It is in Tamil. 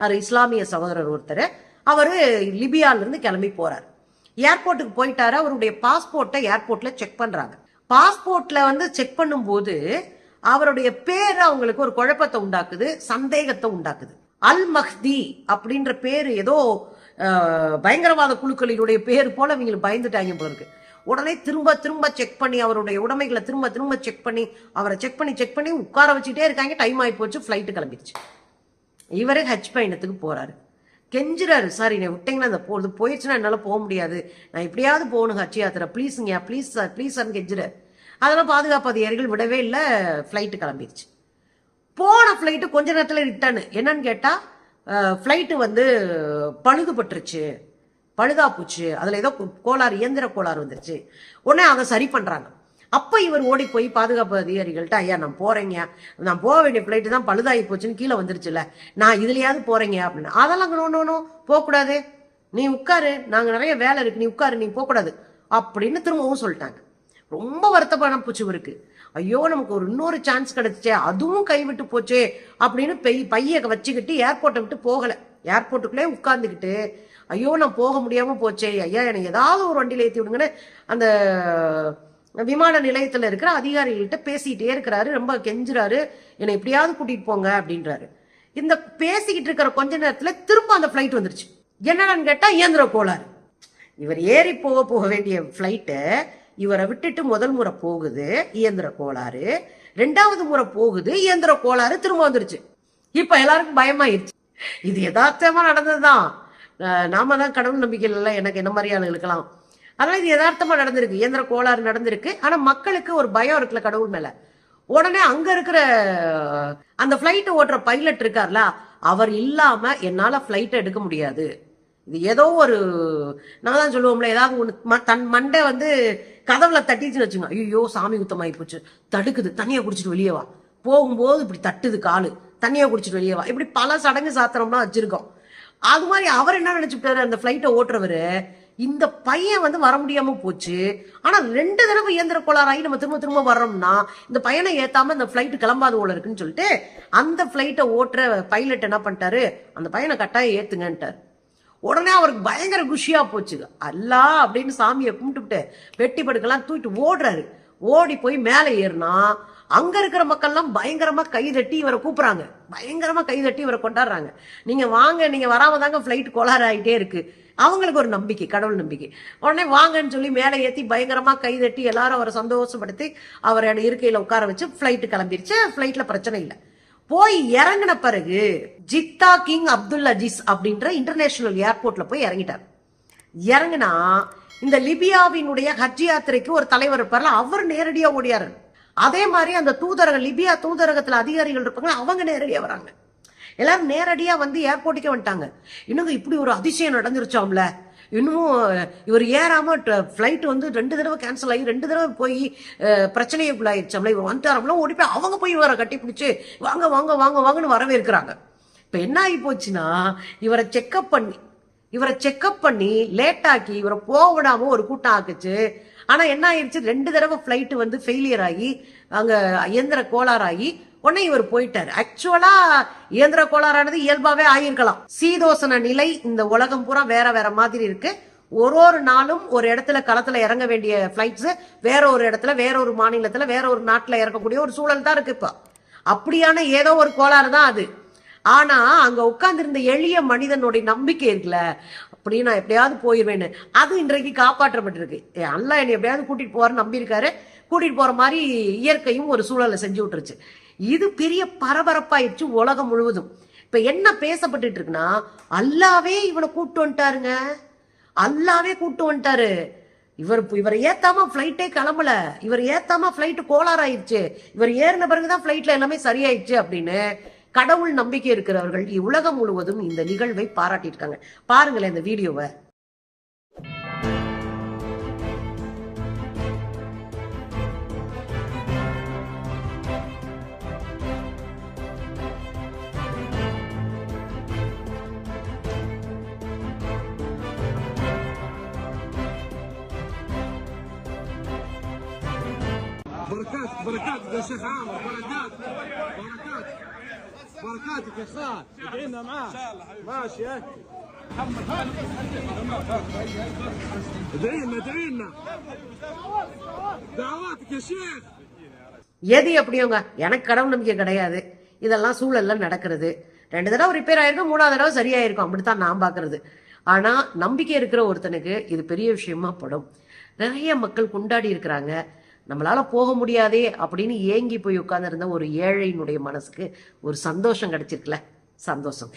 அவர் இஸ்லாமிய சகோதரர் ஒருத்தர். அவர் லிபியாலிருந்து கிளம்பி போறார். ஏர்போர்ட்டுக்கு போயிட்டாரு. அவருடைய பாஸ்போர்ட்டை ஏர்போர்ட்ல செக் பண்றாங்க. பாஸ்போர்ட்ல வந்து செக் பண்ணும்போது அவருடைய பேர் அவங்களுக்கு ஒரு குழப்பத்தை உண்டாக்குது சந்தேகத்தை உண்டாக்குது. அல் மஹ்தி அப்படின்ற பேர் ஏதோ பயங்கரவாத குழுக்களினுடைய பேர் போல இவங்களுக்கு பயந்துட்டாங்க போல இருக்கு. உடனே திரும்ப திரும்ப செக் பண்ணி அவருடைய உடைமைகளை திரும்ப திரும்ப செக் பண்ணி அவரை செக் பண்ணி செக் பண்ணி உட்கார வச்சுட்டே இருக்காங்க. டைம் ஆகி போச்சு ஃப்ளைட்டு கிளம்பிடுச்சு. இவரே ஹஜ் பயணத்துக்கு போறாரு. கெஞ்சுறாரு. சார் என்னை விட்டீங்கன்னா அந்த போது போயிடுச்சுன்னா என்னால் போக முடியாது. நான் எப்படியாவது போகணும் ஹஜ் யாத்திரை. ப்ளீஸுங்க ப்ளீஸ் சார் ப்ளீஸ் சார்னு கெஞ்சுறாரு. அதெல்லாம் பாதுகாப்பு அதிகாரிகள் விடவே இல்லை. ஃப்ளைட்டு கிளம்பிடுச்சு போன ஃப்ளைட்டு கொஞ்ச நேரத்தில் ரிட்டர்னு என்னன்னு கேட்டால் ஃப்ளைட்டு வந்து பழுதுபட்டுருச்சு. பழுதா போச்சு அதில் ஏதோ கோளாறு இயந்திர கோளாறு வந்துருச்சு. உடனே அதை சரி பண்ணுறாங்க அப்போ இவர் ஓடி போய் பாதுகாப்பு அதிகாரிகள்ட்ட ஐயா நான் போகிறேங்க நான் போக வேண்டிய ஃப்ளைட்டு தான் பழுதாகி போச்சுன்னு கீழே வந்துருச்சுல. நான் இதுலையாவது போறேங்க அப்படின்னு. அதெல்லாம் நோ போகக்கூடாது. நீ உட்காரு. நாங்கள் நிறைய வேலை இருக்கு. நீ உட்காரு. நீ போகக்கூடாது. அப்படின்னு திரும்பவும் சொல்லிட்டாங்க. ரொம்ப வருத்தமான போச்சு இவருக்கு. ஐயோ நமக்கு ஒரு இன்னொரு சான்ஸ் கிடைச்சே. அதுவும் கைவிட்டு போச்சே. அப்படின்னு பெய் பைய வச்சுக்கிட்டு ஏர்போர்ட்டை விட்டு போகல. ஏர்போர்ட்டுக்குள்ளே உட்கார்ந்துக்கிட்டு ஐயோ நான் போக முடியாம போச்சே. ஐயா எனக்கு ஏதாவது ஒரு வண்டியில் ஏற்றி விடுங்கன்னு அந்த விமான நிலையத்தில் இருக்கிற அதிகாரிகள்கிட்ட பேசிக்கிட்டே இருக்கிறாரு ரொம்ப கெஞ்சுறாரு. என்னை எப்படியாவது கூட்டிகிட்டு போங்க அப்படின்றாரு. இந்த பேசிக்கிட்டு இருக்கிற கொஞ்ச நேரத்தில் திரும்ப அந்த ஃப்ளைட் வந்துருச்சு. என்னடான்னு கேட்டால் இயந்திர கோளாறு. இவர் ஏறி போக போக வேண்டிய ஃப்ளைட்டு இவரை விட்டுட்டு முதல் முறை போகுது இயந்திர கோளாறு. ரெண்டாவது முறை போகுது இயந்திர கோளாறு திரும்ப வந்துருச்சு. இப்போ எல்லாருக்கும் பயமாயிருச்சு. இது யதார்த்தமாக நடந்ததுதான். நாம தான் கடவுள் நம்பிக்கையில் எனக்கு என்ன மாதிரி அதனால இது யதார்த்தமா நடந்திருக்கு. இயந்திர கோளாறு நடந்திருக்கு. ஆனா மக்களுக்கு ஒரு பயம் இருக்குல்ல கடவுள் மேல. உடனே அங்க இருக்கிற அந்த ஃபிளைட் ஓட்டுற பைலட் இருக்கார்ல அவர் இல்லாம என்னால ஃபிளைட் எடுக்க முடியாது. இது ஏதோ ஒரு நான் தான் சொல்லுவோம்ல ஏதாவது ஒன்று ம- தன் மண்டை வந்து கதவுல தட்டிச்சுன்னு வச்சுங்க. ஐயோ சாமி குத்தமாயி போச்சு. தடுக்குது. தண்ணியை குடிச்சிட்டு வெளியே வா. போகும்போது இப்படி தட்டுது காலு. தண்ணியை குடிச்சிட்டு வெளியே வா. இப்படி பல சடங்கு சாத்திரம்லாம் வச்சிருக்கோம். அது மாதிரி அவர் என்ன நினைச்சுட்டாரு அந்த ஃப்ளைட்டை ஓட்டுறவரு இந்த பையன் வந்து வர முடியாம போச்சு. ஆனா ரெண்டு தடவை இயந்திர கோளாறாகி நம்ம திரும்ப திரும்ப வர்றோம்னா இந்த பையனை ஏத்தாம இந்த பிளைட் கிளம்பாத போல இருக்குன்னு சொல்லிட்டு அந்த ஃபிளைட்டை ஓட்டுற பைலட் என்ன பண்ணிட்டாரு? அந்த பையனை கட்டாயம் ஏத்துங்கன்ட்டார். உடனே அவருக்கு பயங்கர குஷியா போச்சு. அல்லா அப்படின்னு சாமியை கும்பிட்டுவிட்டு வெட்டி படுக்கெல்லாம் தூக்கிட்டு ஓடுறாரு. ஓடி போய் மேலே ஏறினா அங்க இருக்கிற மக்கள்லாம் பயங்கரமா கை தட்டி இவரை கூப்பிடுறாங்க. பயங்கரமா கை தட்டி இவரை கொண்டாடுறாங்க. நீங்க வாங்க நீங்க வராம தாங்க ஃபிளைட் கோளாறு ஆகிட்டே இருக்கு. அவங்களுக்கு ஒரு நம்பிக்கை கடவுள் நம்பிக்கை. உடனே வாங்கன்னு சொல்லி மேலே ஏற்றி பயங்கரமாக கை தட்டி எல்லாரும் அவரை சந்தோஷப்படுத்தி அவரோட இருக்கையில் உட்கார வச்சு ஃப்ளைட்டு கிளம்பிருச்சு. ஃப்ளைட்டில் பிரச்சனை இல்லை. போய் இறங்கின பிறகு ஜித்தா கிங் அப்துல் அஜீஸ் அப்படின்ற இன்டர்நேஷனல் ஏர்போர்ட்ல போய் இறங்கிட்டார். இறங்குனா இந்த லிபியாவினுடைய ஹஜ் யாத்திரைக்கு ஒரு தலைவர் இருப்பார்ல அவர் நேரடியாக ஓடியாரு. அதே மாதிரி அந்த தூதரக லிபியா தூதரகத்தில் அதிகாரிகள் இருப்பாங்க அவங்க நேரடியாக வராங்க. எல்லாரும் நேரடியாக வந்து ஏர்போர்ட்டுக்கே வந்துட்டாங்க. இன்னும் இப்படி ஒரு அதிசயம் நடந்துருச்சாம்ல? இன்னமும் இவர் ஏறாமல் ஃப்ளைட் வந்து ரெண்டு தடவை கேன்சல் ஆகி ரெண்டு தடவை போய் அஹ், பிரச்சனைக்குள்ளாயிருச்சாம்ல இவர் வந்துட்டாரம்ல ஓடி போய் அவங்க போய் இவரை கட்டி பிடிச்சி வாங்க வாங்க வாங்க வாங்கன்னு வரவே இருக்கிறாங்க இப்போ என்ன ஆகி போச்சுன்னா இவரை செக்கப் பண்ணி இவரை செக்கப் பண்ணி லேட்டாக்கி இவரை போக விடாம ஒரு கூட்டம் ஆக்குச்சு. ஆனா என்ன ஆயிடுச்சு ரெண்டு தடவை ஃப்ளைட்டு வந்து ஃபெயிலியர் ஆகி அங்க இயந்திர கோளாறாகி உடனே இவர் போயிட்டாரு. ஆக்சுவலா இயந்திர கோளாறானது இயல்பாவே ஆயிருக்கலாம். சீதோசன நிலை இந்த உலகம் பூரா வேற வேற மாதிரி இருக்கு. ஒரு ஒரு நாளும் ஒரு இடத்துல களத்துல இறங்க வேண்டிய ஃபிளைட்ஸ் வேற ஒரு இடத்துல வேற ஒரு மாநிலத்துல வேற ஒரு நாட்டுல இறக்கக்கூடிய ஒரு சூழல் தான் இருக்கு இப்போ. அப்படியான ஏதோ ஒரு கோளாறு தான் அது. ஆனா அங்க உட்கார்ந்திருந்த எளிய மனிதனுடைய நம்பிக்கை இருக்குல்ல? அப்படி நான் எப்படியாவது போயிருவேன்னு. அது இன்றைக்கு காப்பாற்றப்பட்டிருக்கு. ஏ, என்னை எப்படியாவது கூட்டிட்டு போறேன்னு நம்பியிருக்காரு. கூட்டிட்டு போற மாதிரி இயற்கையும் ஒரு சூழலை செஞ்சு விட்டுருச்சு. இது பெரிய பரபரப்பாயிடுச்சு உலகம் முழுவதும். இப்ப என்ன பேசப்பட்டுட்டு இருக்குன்னா அல்லாவே இவனை கூப்பிட்டு வந்துட்டாருங்க. அல்லாவே கூப்பிட்டு வந்துட்டாரு. இவர் இவர் ஏத்தாம ஃப்ளைட்டே கிளம்பல. இவர் ஏத்தாம ஃப்ளைட்டு கோளாறு ஆயிடுச்சு இவர் ஏறின பிறகுதான் ஃபிளைட்ல எல்லாமே சரியாயிடுச்சு அப்படின்னு கடவுள் நம்பிக்கை இருக்கிறவர்கள் உலகம் முழுவதும் இந்த நிகழ்வை பாராட்டியிருக்காங்க. பாருங்களேன் இந்த வீடியோவை. بركات بركات يا شيخ عامر بركات بركات بركاتك يا خال ادعي لنا معاه ماشي ها ادعي لنا ادعي لنا دعواتك يا شيخ எது எப்படியோங்க எனக்கு கடவுள் நம்பிக்கை கிடையாது இதெல்லாம் சூழல்ல நடக்கிறது ரெண்டு தடவை ரிப்பேர் ஆயிருக்கும் மூணாவது தடவை சரியாயிருக்கும் அப்படித்தான் நான் பாக்குறது ஆனா நம்பிக்கை இருக்கிற ஒருத்தனுக்கு இது பெரிய விஷயமா படும் நிறைய மக்கள் கொண்டாடி இருக்கிறாங்க நம்மளால போக முடியாதே அப்படின்னு ஏங்கி போய் உட்காந்துருந்த ஒரு ஏழையினுடைய மனசுக்கு ஒரு சந்தோஷம் கிடைச்சிருக்குல்ல? சந்தோஷம்.